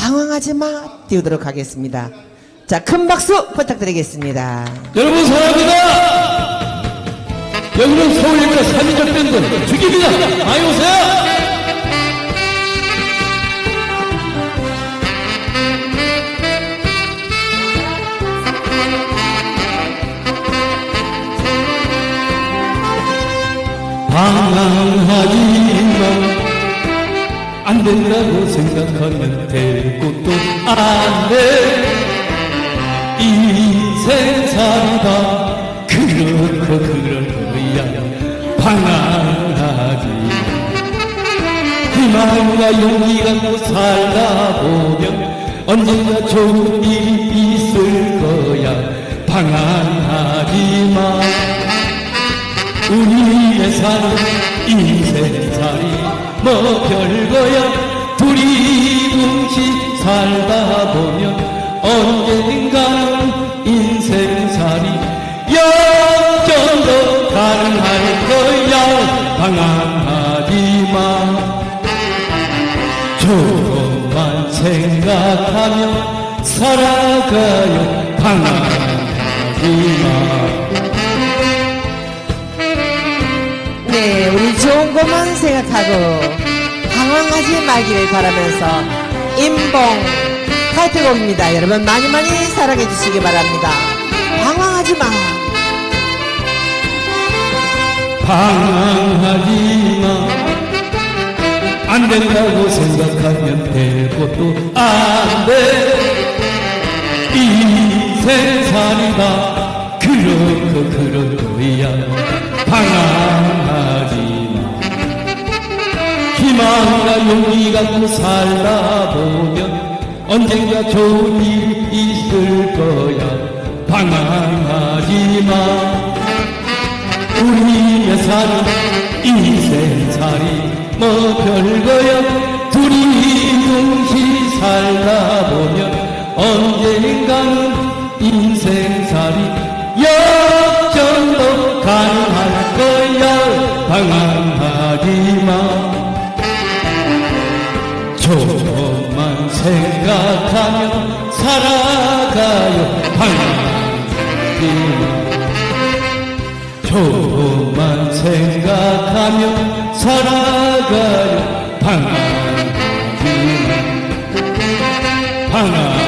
방황하지 마 띄우도록 하겠습니다. 자, 큰 박수 부탁드리겠습니다. 여러분 사랑합니다. 여기는 서울예과 3인조 밴드 죽입니다. 많이 오세요. 방황하지만 안 된다고 생각하면 될 것도 안돼 인생 살다 그렇고 그럴 거야 방황하지. 희망과 용기 갖고 살다 보면 언젠가 좋은 일이 있을 거야. 방황하지 마 우리의 사는 인생살이 뭐 별거야. 두리뭉치 살다 보면 언젠가는 인생살이 역전도 가능할 거야. 방황하지마 조금만 생각하며 살아가요. 방황하지마 네, 우리 것만 생각하고 방황하지 말기를 바라면서 임봉 타이틀곡입니다. 여러분 많이 많이 사랑해 주시기 바랍니다. 방황하지 마. 방황하지 마 안 된다고 생각하면 될 것도 안돼 인생살이다 그렇고 그럴 거야 방황하지 마 갖고 살다 보면 언젠가 좋은 일이 있을 거야. 방황하지 마. 우리의 사는 인생살이 뭐 별거야. 둘이 동시 살다 보면 언젠가는 인생 저만 생각하며 살아가요. 방탄비만 생각하며 살아가요. 방아 방탄